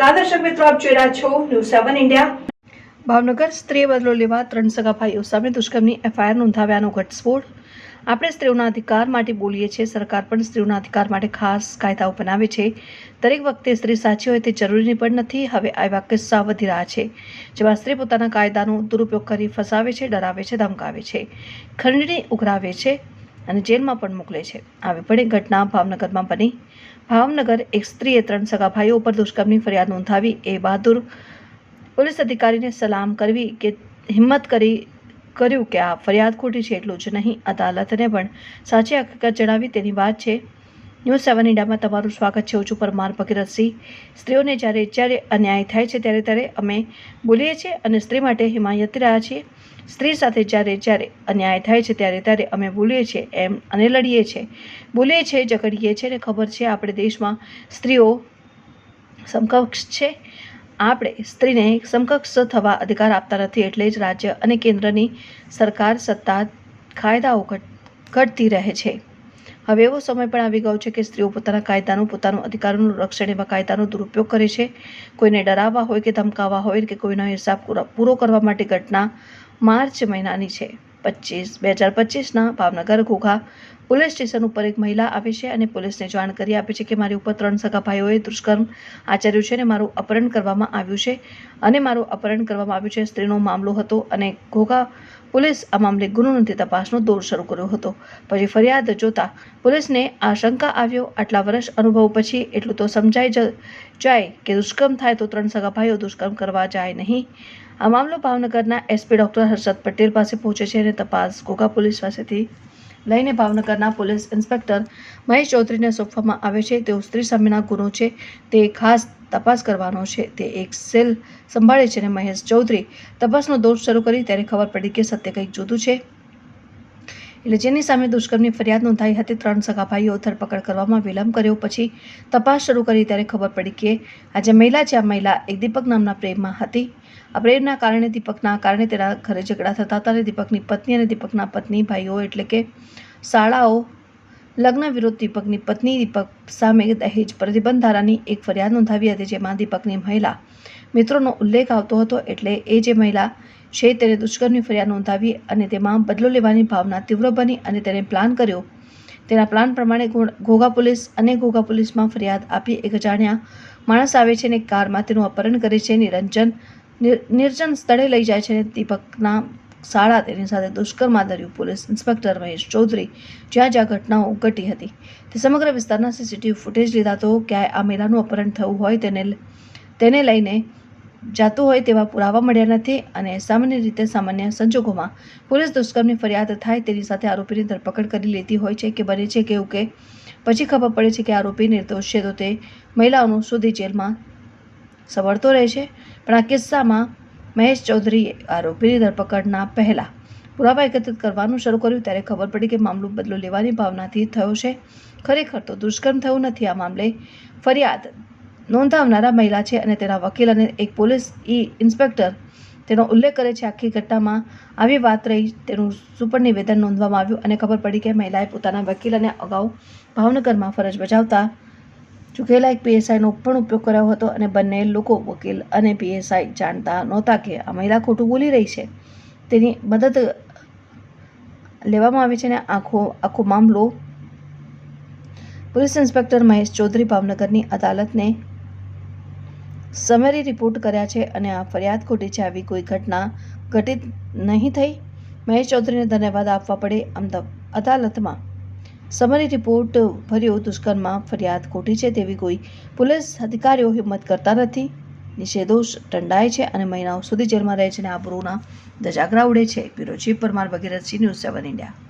નમસ્કાર, દર્શક મિત્રો, આપ જોઈ રહ્યા છો ન્યૂઝ સેવન ઇન્ડિયા ભાવનગર સ્ત્રી બદલો લેવા ત્રણ સગા ભાઈઓ સામે દુષ્કર્મની એફઆઈઆર નોંધાવ્યાનો ઘટસ્ફોટ. આપણે સ્ત્રીઓના અધિકાર માટે બોલીએ છીએ, સરકાર પણ સ્ત્રીઓના અધિકાર માટે ખાસ કાયદાઓ બનાવે છે. દરેક વખતે સ્ત્રી સાચી હોય તે જરૂરી પણ નથી, હવે આવા કિસ્સા વધી રહ્યા છે, જેમાં સ્ત્રી પોતાના કાયદાનો દુરુપયોગ કરી ફસાવે છે, ડરાવે છે, ધમકાવે છે. ખંડણી ઉઘરાવે છે. અને જેલમાં પણ મોકલે છે. આવી પણ એક ઘટના ભાવનગરમાં બની. ભાવનગર એક સ્ત્રીએ ત્રણ સગા ભાઈઓ ઉપર દુષ્કર્મની ફરિયાદ નોંધાવી. એ બહાદુર પોલીસ અધિકારીને સલામ કરવી કે હિંમત કરી, કર્યું કે આ ફરિયાદ ખોટી છે એટલું જ નહીં. અદાલતને પણ સાચી હકીકત જણાવી તેની વાત છે. ન્યૂઝ સેવન ઇન્ડિયામાં તમારું સ્વાગત છે. ઓછું પરમાર ભગીરથસિંહ સ્ત્રીઓને જ્યારે જ્યારે અન્યાય થાય છે ત્યારે ત્યારે અમે બોલીએ છીએ અને સ્ત્રી માટે હિમાયતી રહ્યા છીએ. સ્ત્રી સાથે જ્યારે જ્યારે અન્યાય થાય છે ત્યારે ત્યારે અમે બોલીએ છીએ, એમ અને લડીએ છીએ. બોલીએ છીએ ઝઘડીએ છીએ ને ખબર છે આપણે દેશમાં સ્ત્રીઓ સમકક્ષ છે. આપણે સ્ત્રીને સમકક્ષ થવા અધિકાર આપતા નથી એટલે જ રાજ્ય અને કેન્દ્રની સરકાર સત્તા કાયદાઓ ઘટ- ઘટતી રહે છે. હવે એવો સમય પણ આવી ગયો છે કે સ્ત્રીઓ પોતાના કાયદાનું, પોતાનું અધિકારોનું રક્ષણ એવા કાયદાનો દુરુપયોગ કરે છે. કોઈને ડરાવવા હોય કે ધમકાવવા હોય કે કોઈનો હિસાબ પૂરો કરવા માટે ઘટના માર્ચ મહિનાની છે. પચીસ બે હજાર પચીસના ભાવનગર ઘોઘા પોલીસ સ્ટેશન ઉપર એક મહિલા આવે છે અને પોલીસને જાણ કરી આપે છે કે મારી ઉપર ત્રણ સગા ભાઈઓએ દુષ્કર્મ આચર્યું છે અને મારું અપહરણ કરવામાં આવ્યું છે અને મારું અપહરણ કરવામાં આવ્યું છે. સ્ત્રીનો મામલો હતો અને ઘોઘા પોલીસ આ મામલે ગુનો નોંધી તપાસનો દોર શરૂ કર્યો હતો. પછી ફરિયાદ જોતા પોલીસને આશંકા આવ્યો, આટલા વર્ષ અનુભવ પછી એટલું તો સમજાઈ જાય કે દુષ્કર્મ થાય તો ત્રણ સગા ભાઈઓ દુષ્કર્મ કરવા જાય નહીં. આ મામલો ભાવનગરના એસપી ડોક્ટર હર્ષદ પટેલ પાસે પહોંચે છે અને તપાસ ઘોઘા પોલીસ પાસેથી લઈને ભાવનગરના પોલીસ ઇન્સ્પેક્ટર મહેશ ચૌધરીને સોંપવામાં આવે છે. તેઓ સ્ત્રી સામેના ગુનો છે, તે ખાસ તપાસ કરવાનો છે. તે એક સેલ સંભાળે છે અને મહેશ ચૌધરી તપાસનો દોર શરૂ કરી ત્યારે ખબર પડી કે સત્ય કંઈક જુદું છે. એટલે જેની સામે દુષ્કર્મની ફરિયાદ નોંધાઈ હતી, ત્રણ સગા ભાઈઓ ધરપકડ કરવામાં વિલંબ કર્યો. પછી તપાસ શરૂ કરી ત્યારે ખબર પડી કે આ જે મહિલા છે, આ મહિલા એક દીપક નામના પ્રેમમાં હતી. આ પ્રેમના કારણે દીપકના, કારણે તેના ઘરે ઝઘડા થતા હતા અને દીપકની પત્ની અને દીપકના પત્ની ભાઈઓ એટલે કે શાળાઓ લગ્ન વિરુદ્ધ દીપકની પત્ની દીપક સામે દહેજ પ્રતિબંધ ધારાની એક ફરિયાદ નોંધાવી હતી, જેમાં દીપકની મહિલા મિત્રોનો ઉલ્લેખ આવતો હતો. એટલે એ જે મહિલા છે તેને દુષ્કર્મની ફરિયાદ નોંધાવી અને તેમાં બદલો લેવાની ભાવના તીવ્ર બની અને તેને પ્લાન કર્યો. તેના પ્લાન પ્રમાણે ઘોઘા પોલીસ અને ઘોઘા પોલીસમાં ફરિયાદ આપી એક અજાણ્યા માણસ આવે છે અને કારમાં તેનું અપહરણ કરે છે. નિરંજન નિર્જન સ્થળે લઈ જાય છે અને દીપકના શાળા તેની સાથે દુષ્કર્મ આદર્યું પોલીસ ઇન્સ્પેક્ટર મહેશ ચૌધરી જ્યાં જ્યાં ઘટનાઓ ઘટી હતી તે સમગ્ર વિસ્તારના સીસીટીવી ફૂટેજ લીધા તો ક્યાંય આ મહિલાનું અપહરણ થયું હોય તેને તેને લઈને જાતું હોય તેવા પુરાવા મળ્યા નથી અને સામાન્ય રીતે સામાન્ય સંજોગોમાં પોલીસ દુષ્કર્મની ફરિયાદ થાય તેની સાથે આરોપીની ધરપકડ કરી લેતી હોય છે કે બને છે કે એવું કે. પછી ખબર પડે છે કે આરોપી નિર્દોષ છે તો તે મહિલાઓનું સુધી જેલમાં સવડતો રહે છે. પણ આ કિસ્સામાં મહેશ ચૌધરીએ આરોપીની ધરપકડના પહેલાં પુરાવા એકત્રિત કરવાનું શરૂ કર્યું ત્યારે ખબર પડી કે મામલો બદલો લેવાની ભાવનાથી થયો છે. ખરેખર તો દુષ્કર્મ થયું નથી આ મામલે ફરિયાદ નોંધાવનારા મહિલા છે અને તેના વકીલ અને એક પોલીસ ઈ ઇન્સ્પેક્ટર તેનો ઉલ્લેખ કરે છે. આખી ઘટનામાં આવી વાત રહી તેનું સુપર નિવેદન નોંધવામાં આવ્યું અને ખબર પડી કે મહિલાએ પોતાના વકીલ અને અગાઉ ભાવનગરમાં ફરજ બજાવતા ચૂકેલા એક પીએસઆઈનો પણ ઉપયોગ કર્યો હતો અને બંને લોકો વકીલ અને પીએસઆઈ જાણતા નહોતા કે આ મહિલા ખોટું બોલી રહી છે. તેની મદદ લેવામાં આવી છે અને આખો આખો મામલો પોલીસ ઇન્સ્પેક્ટર મહેશ ચૌધરી ભાવનગરની અદાલતને સમરી રિપોર્ટ કર્યા છે અને આ ફરિયાદ ખોટી છે આવી કોઈ ઘટના ઘટિત નહીં થઈ. મહેશ ચૌધરીને ધન્યવાદ આપવા પડે અમદાવાદ અદાલતમાં. સમરી રિપોર્ટ ભર્યો દુષ્કર્મમાં ફરિયાદ ખોટી છે તેવી કોઈ પોલીસ અધિકારીઓ હિંમત કરતા નથી. નિષેધોષ દંડાય છે અને મહિનાઓ સુધી જેલમાં રહે છે અને આબરૂના ધજાગરા ઉડે છે. Bureau chief Parmar Bhagirathsinh news seven India.